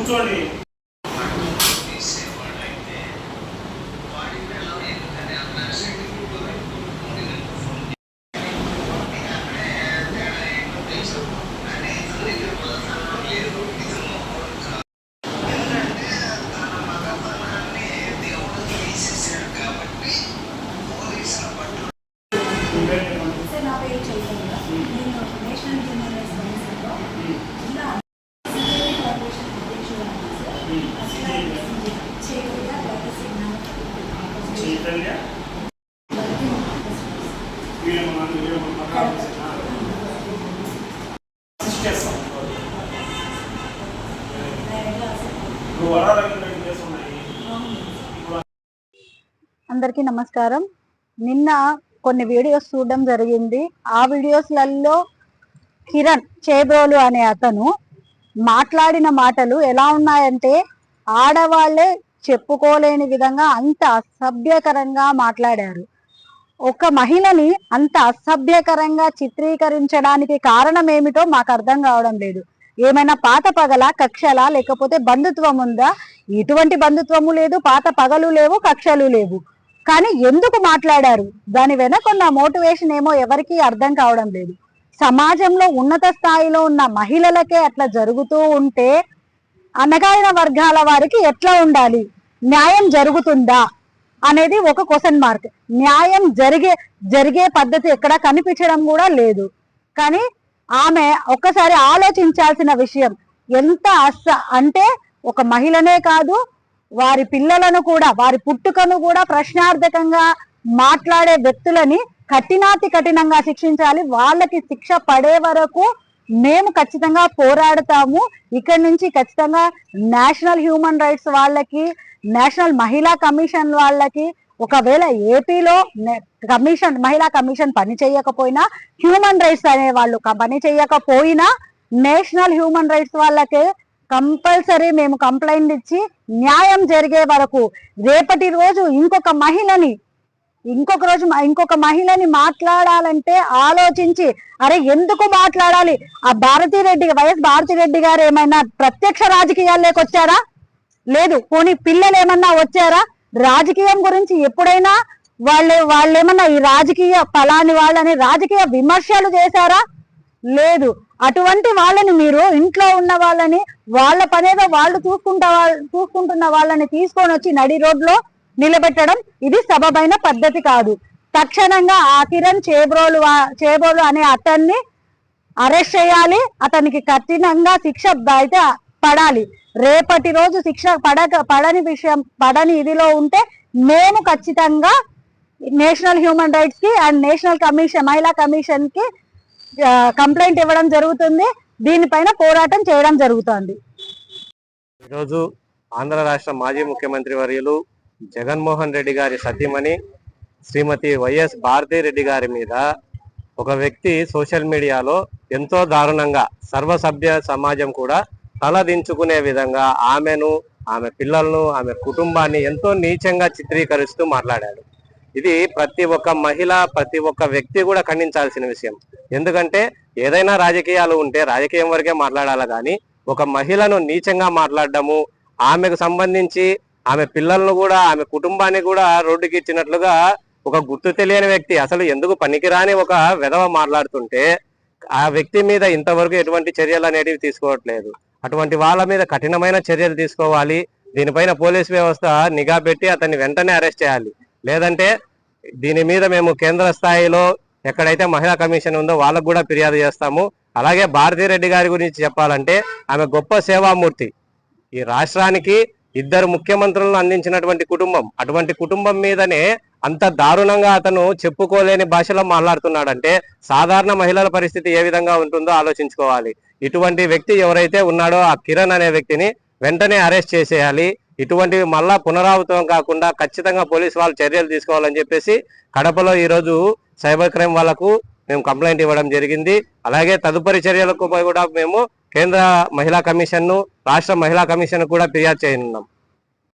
工作里。చేస్తున్నాయి అందరికీ నమస్కారం. నిన్న కొన్ని వీడియోస్ చూడడం జరిగింది. ఆ వీడియోస్లలో కిరణ్ చేబ్రోలు అనే అతను మాట్లాడిన మాటలు ఎలా ఉన్నాయంటే ఆడవాళ్ళే చెప్పుకోలేని విధంగా అంత అసభ్యకరంగా మాట్లాడారు. ఒక మహిళని అంత అసభ్యకరంగా చిత్రీకరించడానికి కారణం ఏమిటో మాకు అర్థం కావడం లేదు. ఏమైనా పాత పగల కక్షలా లేకపోతే బంధుత్వం ఉందా? ఇటువంటి బంధుత్వము లేదు పాత పగలు లేవు కక్షలు లేవు. కానీ ఎందుకు మాట్లాడారు? దాని వెనకున్న మోటివేషన్ ఏమో ఎవరికీ అర్థం కావడం లేదు. సమాజంలో ఉన్నత స్థాయిలో ఉన్న మహిళలకే అట్లా జరుగుతూ ఉంటే అనగారిన వర్గాల వారికి ఎట్లా ఉండాలి? న్యాయం జరుగుతుందా? అనేది ఒక క్వశ్చన్ మార్క్ న్యాయం జరిగే జరిగే పద్ధతి ఎక్కడ కనిపించడం కూడా లేదు. కానీ ఆమె ఒక్కసారి ఆలోచించాల్సిన విషయం ఎంత అస్స అంటే ఒక మహిళనే కాదు వారి పిల్లలను కూడా వారి పుట్టుకను కూడా ప్రశ్నార్థకంగా మాట్లాడే వ్యక్తులని కఠినాతి కఠినంగా శిక్షించాలి. వాళ్ళకి శిక్ష పడే వరకు మేము ఖచ్చితంగా పోరాడతాము. ఇక్కడ నుంచి ఖచ్చితంగా నేషనల్ హ్యూమన్ రైట్స్ వాళ్ళకి నేషనల్ మహిళా కమిషన్ వాళ్ళకి ఒకవేళ ఏపీలో కమిషన్ మహిళా కమిషన్ పని చేయకపోయినా హ్యూమన్ రైట్స్ అనే వాళ్ళు పని చేయకపోయినా నేషనల్ హ్యూమన్ రైట్స్ వాళ్ళకి కంపల్సరీ మేము కంప్లైంట్ ఇచ్చి న్యాయం జరిగే వరకు రేపటి రోజు ఇంకొక మహిళని ఇంకొక రోజు ఇంకొక మహిళని మాట్లాడాలంటే ఆలోచించి అరే ఎందుకు మాట్లాడాలి? ఆ భారతీరెడ్డి వైఎస్ భారతీరెడ్డి గారు ఏమైనా ప్రత్యక్ష రాజకీయాల్లోకి వచ్చారా? లేదు. పోనీ పిల్లలు ఏమన్నా వచ్చారా? రాజకీయం గురించి ఎప్పుడైనా వాళ్ళు వాళ్ళు ఏమన్నా ఈ రాజకీయ ఫలాని వాళ్ళని రాజకీయ విమర్శలు చేశారా? లేదు. అటువంటి వాళ్ళని మీరు ఇంట్లో ఉన్న వాళ్ళని వాళ్ళ పనేదో వాళ్ళు చూసుకుంటా చూసుకుంటున్న వాళ్ళని తీసుకొని వచ్చి నడి రోడ్లో నిలబెట్టడం ఇది సబబైన పద్ధతి కాదు. తక్షణంగా ఆ కిరణ్ చేబ్రోలు చేబ్రోలు అనే అతన్ని అరెస్ట్ చేయాలి. అతనికి కఠినంగా శిక్ష అయితే పడాలి. రేపటి రోజు శిక్ష పడక పడని విషయం పడని ఇదిలో ఉంటే మేము ఖచ్చితంగా నేషనల్ హ్యూమన్ రైట్స్కి అండ్ నేషనల్ కమిషన్ మహిళా కమిషన్కి కంప్లైంట్ ఇవ్వడం జరుగుతుంది. దీనిపైన పోరాటం చేయడం జరుగుతుంది. ఈరోజు ఆంధ్ర రాష్ట్ర మాజీ ముఖ్యమంత్రి వర్యులు జగన్మోహన్ రెడ్డి గారి సతీమణి శ్రీమతి వైఎస్ భారతిరెడ్డి గారి మీద ఒక వ్యక్తి సోషల్ మీడియాలో ఎంతో దారుణంగా సర్వసభ్య సమాజం కూడా తలదించుకునే విధంగా ఆమెను ఆమె పిల్లలను ఆమె కుటుంబాన్ని ఎంతో నీచంగా చిత్రీకరిస్తూ మాట్లాడాడు. ఇది ప్రతి ఒక్క మహిళ ప్రతి ఒక్క వ్యక్తి కూడా ఖండించాల్సిన విషయం. ఎందుకంటే ఏదైనా రాజకీయాలు ఉంటే రాజకీయం వరకే మాట్లాడాలి కానీ ఒక మహిళను నీచంగా మాట్లాడడము ఆమెకు సంబంధించి ఆమె పిల్లలను కూడా ఆమె కుటుంబాన్ని కూడా రోడ్డుకి ఇచ్చినట్లుగా ఒక గుర్తు తెలియని వ్యక్తి. అసలు ఎందుకు పనికిరాని ఒక విధవ మాట్లాడుతుంటే ఆ వ్యక్తి మీద ఇంతవరకు ఎటువంటి చర్యలు అనేటివి తీసుకోవట్లేదు. అటువంటి వాళ్ళ మీద కఠినమైన చర్యలు తీసుకోవాలి. దీనిపైన పోలీస్ వ్యవస్థ నిఘా పెట్టి అతన్ని వెంటనే అరెస్ట్ చేయాలి. లేదంటే దీని మీద మేము కేంద్ర స్థాయిలో ఎక్కడైతే మహిళా కమిషన్ ఉందో వాళ్ళకు కూడా ఫిర్యాదు చేస్తాము. అలాగే భారతిరెడ్డి గారి గురించి చెప్పాలంటే ఆమె గొప్ప సేవామూర్తి. ఈ రాష్ట్రానికి ఇద్దరు ముఖ్యమంత్రులను అందించినటువంటి కుటుంబం అటువంటి కుటుంబం మీదనే అంత దారుణంగా అతను చెప్పుకోలేని భాషలో మాట్లాడుతున్నాడంటే సాధారణ మహిళల పరిస్థితి ఏ విధంగా ఉంటుందో ఆలోచించుకోవాలి. ఇటువంటి వ్యక్తి ఎవరైతే ఉన్నాడో ఆ కిరణ్ అనే వ్యక్తిని వెంటనే అరెస్ట్ చేసేయాలి. ఇటువంటివి మళ్ళా పునరావృతం కాకుండా ఖచ్చితంగా పోలీసు వాళ్ళు చర్యలు తీసుకోవాలని చెప్పేసి కడపలో ఈరోజు సైబర్ క్రైమ్ వాళ్ళకు మేము కంప్లైంట్ ఇవ్వడం జరిగింది. అలాగే తదుపరి చర్యలకు కూడా మేము కేంద్ర మహిళా కమిషన్ను రాష్ట్ర మహిళా కమిషన్ కూడా ఫిర్యాదు చేయనున్నాం.